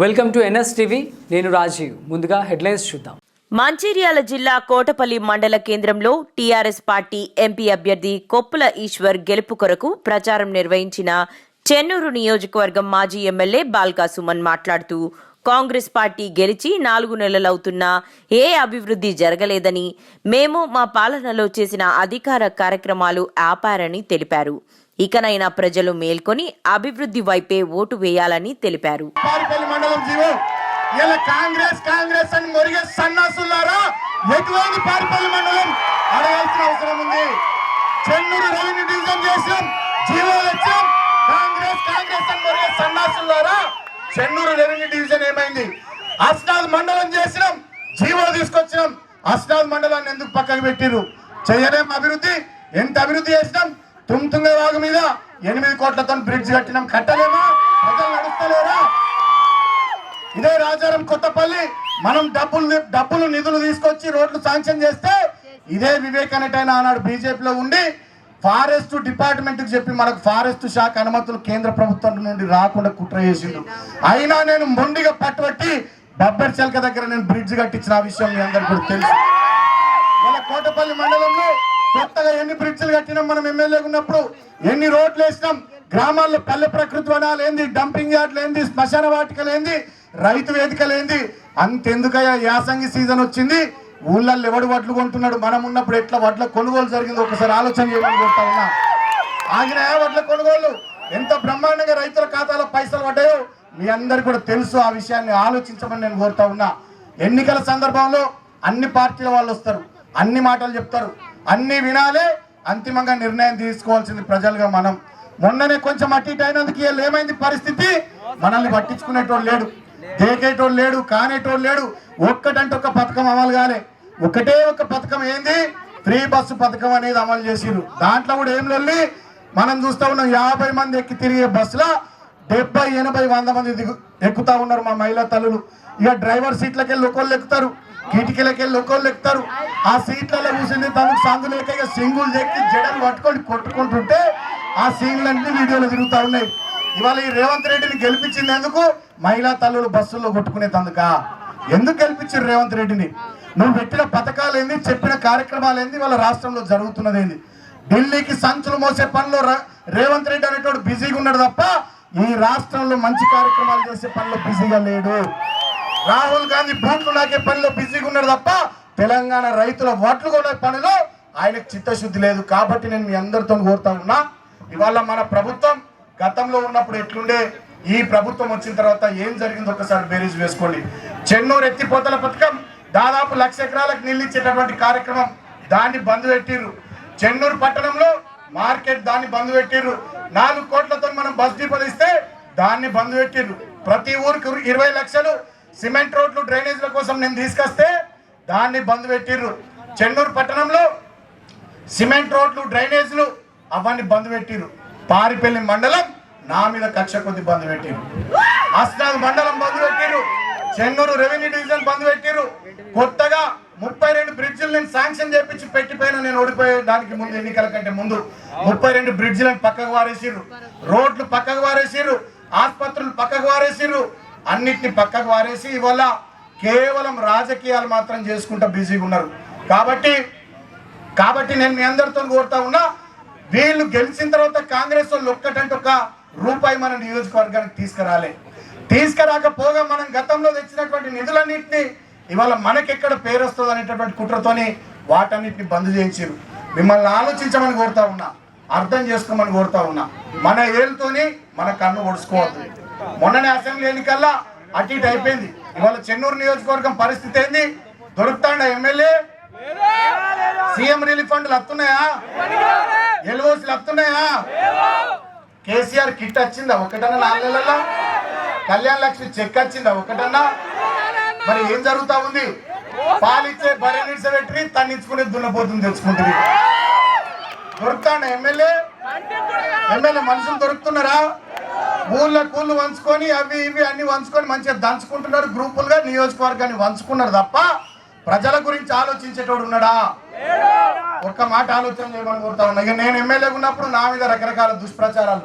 Welcome to NS TV. నేను రాజీవ్. ముందుగా headlines చూద్దాం. మంచిర్యాల జిల్లా కోటపల్లి మండల కేంద్రంలో టీఆర్ఎస్ పార్టీ ఎంపీ అభ్యర్థి కొప్పుల ఈశ్వర్ గెలుపు కొరకు ప్రచారం నిర్వహించిన చెన్నూరు నియోజకవర్గం మాజీ ఎమ్మెల్యే బాల్కా సుమన్ మాట్లాడుతూ కాంగ్రెస్ పార్టీ గెలిచి నాలుగు నెలలవుతున్నా ఏ అభివృద్ధి జరగలేదని మేము మా పాలనలో చేసిన అధికార కార్యక్రమాలు ఆపారని తెలిపారు. ఇకనైనా ప్రజలు మేల్కొని అభివృద్ధి వైపే ఓటు వేయాలని తెలిపారు. పారిపల్లి మండలం జీవో ఇలా కాంగ్రెస్ కాంగ్రెస్ అని మొరిగే సన్నాసులారా ఎటువైంది పారిపల్లి మండలం? అడగాల్సిన అవసరం ఉంది. చెన్నూరు రెవెన్యూ డివిజన్ చేసాం జీవో వచ్చాం. కాంగ్రెస్ కాంగ్రెస్ అని మొరిగే సన్నాసులారా చెన్నూరు రెవెన్యూ డివిజన్ ఏమైంది? అస్నాథ్ మండలం చేసినాం జీవో తీసుకొచ్చినాం. అస్నాథ్ మండలాన్ని ఎందుకు పక్కకు పెట్టిరు చేయలేం అభివృద్ధి. ఎంత అభివృద్ధి చేసినాం? తుంతుంగ వాగు మీద ఎనిమిది కోట్లతో బ్రిడ్జ్ కట్టినాం. కట్టలేమా? ప్రజలు నడుస్తలేరా? ఇదే రాజారం కొత్తపల్లి. మనం డబ్బులు డబ్బులు నిధులు తీసుకొచ్చి రోడ్లు శాంక్షన్ చేస్తే ఇదే వివేక్ అనేటైన ఆనాడు బీజేపీలో ఉండి. ఫారెస్ట్ డిపార్ట్మెంట్కి చెప్పి మనకు ఫారెస్ట్ శాఖ అనుమతులు కేంద్ర ప్రభుత్వం నుండి రాకుండా కుట్ర చేసిండు. అయినా నేను మొండిగా పట్టుబట్టి బబ్బర్ చెలక దగ్గర నేను బ్రిడ్జ్ కట్టించిన ఆ విషయం మీ అందరికీ తెలుసు. మన కోటపల్లి మండలంలో కొత్తగా ఎన్ని బ్రిడ్జ్లు కట్టినాం మనం ఎమ్మెల్యేగా ఉన్నప్పుడు ఎన్ని రోడ్లు వేసినాం గ్రామాల్లో పల్లె ప్రకృతి వనాలు ఏంది డంపింగ్ యార్డ్లేంది శ్మశాన వాటికలు ఏంది రైతు వేదికలు ఏంది అంతెందుకయ్యా యాసంగి సీజన్ వచ్చింది ఊళ్ళల్లో ఎవడు వడ్లు కొంటున్నాడు మనం ఉన్నప్పుడు ఎట్లా వడ్ల కొనుగోలు జరిగింది ఒకసారి ఆలోచన చేయమని కోరుతా ఉన్నా. ఆగినాయా వడ్ల కొనుగోలు? ఎంత బ్రహ్మాండంగా రైతుల ఖాతాలో పైసలు పడ్డాయో మీ అందరికి కూడా తెలుసు ఆ విషయాన్ని ఆలోచించమని నేను కోరుతా ఉన్నా. ఎన్నికల సందర్భంలో అన్ని పార్టీల వాళ్ళు వస్తారు అన్ని మాటలు చెప్తారు. అన్ని వినాలే అంతిమంగా నిర్ణయం తీసుకోవాల్సింది ప్రజలుగా మనం. మొన్ననే కొంచెం అటు అయినందుకు ఏమైంది పరిస్థితి? మనల్ని పట్టించుకునేటోడు లేడు దేకేటోడు లేడు కానేటోడు లేడు. ఒక్కటంటే ఒక పథకం అమలు కాలే. ఒకటే ఒక పథకం ఏంది? ఫ్రీ బస్సు పథకం అనేది అమలు చేసిరు దాంట్లో కూడా ఏం లొల్లి? మనం చూస్తూ ఉన్నాం యాభై మంది ఎక్కి తిరిగే బస్సులో డెబ్బై ఎనభై వంద మంది దిగు ఎక్కుతా ఉన్నారు మా మహిళా తల్లులు. ఇక డ్రైవర్ సీట్లకి వెళ్ళి ఒకళ్ళు ఎక్కుతారు. కిటికీలకి ఒకళ్ళు ఎక్కుతారు. ఆ సీట్లలో కూర్చుని తనకు సందులు లేక సింగులు ఎక్కి జడలు పట్టుకొని కొట్టుకుంటుంటే ఆ సీన్లన్నీ వీడియోలు తిరుగుతా ఉన్నాయి. ఇవాళ ఈ రేవంత్ రెడ్డిని గెలిపించింది ఎందుకు మహిళా తల్లులు బస్సుల్లో కొట్టుకునేందుక ఎందుకు గెలిపించారు రేవంత్ రెడ్డిని? నువ్వు పెట్టిన పథకాలు ఏంది చెప్పిన కార్యక్రమాలు ఏంది వాళ్ళ రాష్ట్రంలో జరుగుతున్నది ఏంది ఢిల్లీకి సంచులు మోసే పనిలో రేవంత్ రెడ్డి అనేటోడు బిజీగా ఉన్నాడు తప్ప ఈ రాష్ట్రంలో మంచి కార్యక్రమాలు చేసే పనిలో బిజీగా లేడు. రాహుల్ గాంధీ బూట్లు నాకే పనిలో బిజీగా ఉన్నాడు తప్ప తెలంగాణ రైతుల ఓట్లు కొనే పనిలో ఆయనకు చిత్తశుద్ధి లేదు. కాబట్టి నేను మీ అందరితో కోరుతా ఉన్నా ఇవాళ మన ప్రభుత్వం గతంలో ఉన్నప్పుడు ఎట్లుండే ఈ ప్రభుత్వం వచ్చిన తర్వాత ఏం జరిగిందో ఒకసారి బేరీజ్ వేసుకోండి. చెన్నూరు ఎత్తిపోతల పథకం దాదాపు లక్ష ఎకరాలకు నీళ్ళు కార్యక్రమం దాన్ని బంద్ పెట్టిర్రు. చెన్నూరు పట్టణంలో మార్కెట్ దాన్ని బంద్ పెట్టిర్రు. నాలుగు కోట్లతో మనం బస్ డిపోలు ఇస్తే దాన్ని బంద్ పెట్టిర్రు. ప్రతి ఊరికి ఇరవై లక్షలు సిమెంట్ రోడ్లు డ్రైనేజీల కోసం నేను తీసుకొస్తే దాన్ని బంద్ పెట్టిర్రు. చెన్నూరు పట్టణంలో సిమెంట్ రోడ్లు డ్రైనేజీలు అవన్నీ బంద్ పెట్టిర్రు. పారిపల్లి మండలం నా మీద కక్ష కొద్ది బంద్ పెట్టిర్రు. అస్నాథ్ మండలం బంద్ పెట్టిర్రు. చెన్నూరు రెవెన్యూ డివిజన్ బంద్ పెట్టిర్రు. కొత్తగా ముప్పై రెండు బ్రిడ్జిలు నేను శాంక్షన్ చేపించి పెట్టిపోయిన నేను ఓడిపోయే దానికి ముందు ఎన్నికల కంటే ముందు. ముప్పై రెండు బ్రిడ్జిలను పక్కకు వారేసిర్రు. రోడ్లు పక్కకు వారేసిర్రు. ఆసుపత్రులు పక్కకు వారేసిర్రు. అన్నిటిని పక్కకు వారేసి ఇవాళ కేవలం రాజకీయాలు మాత్రం చేసుకుంటా బిజీగా ఉన్నారు. కాబట్టి కాబట్టి నేను మీ అందరితో కోరుతా ఉన్నా వీళ్ళు గెలిచిన తర్వాత కాంగ్రెస్ వాళ్ళు ఒక్కటంటే ఒక రూపాయి మన నియోజకవర్గానికి తీసుకురాలే. తీసుకురాకపోగా మనం గతంలో తెచ్చినటువంటి నిధులన్నింటినీ ఇవాళ మనకెక్కడ పేరు వస్తుంది అనేటటువంటి కుట్రతోని వాటన్నిటిని బంద్ చేయించారు. మిమ్మల్ని ఆలోచించమని కోరుతా ఉన్నా. అర్థం చేసుకోమని కోరుతా ఉన్నా. మన ఏళ్ళతోని మన కన్ను ఒడుచుకోవద్దు. మొన్ననే అసెంబ్లీ ఎన్నికల్లా అటు ఇటు అయిపోయింది. ఇవాళ చెన్నూరు నియోజకవర్గం పరిస్థితి ఏంది? దొరుకుతాండ ఎమ్మెల్యే? సీఎం రిలీఫ్ ఫండ్లు వస్తున్నాయా ఎల్ఓసీలు వస్తున్నాయా కేసీఆర్ కిట్ వచ్చిందా ఒకటన్నా నాలుగు నెలల్లో లక్ష్మి చెక్ వచ్చిందా ఒకటన్నా? మరి ఏం జరుగుతా ఉంది? పాలిచ్చే బర్రె నిడిసబెట్టి తన్నించుకునే దున్నపోతుంది తెచ్చుకుంటుంది దొరుకుతాండ ఎమ్మెల్యే. ఎమ్మెల్యే మనుషులు దొరుకుతున్నారా? ఊళ్ళో కూళ్ళు వంచుకొని అవి ఇవి అన్ని వంచుకొని మంచిగా దంచుకుంటున్నారు. గ్రూపులుగా నియోజకవర్గాన్ని వంచుకున్నారు తప్ప ప్రజల గురించి ఆలోచించేటోడు ఉన్నాడా? ఒక్క మాట ఆలోచన చేయమని కోరుతా ఉన్నా. ఇక నేను ఎమ్మెల్యేగా ఉన్నప్పుడు నా మీద రకరకాల దుష్ప్రచారాలు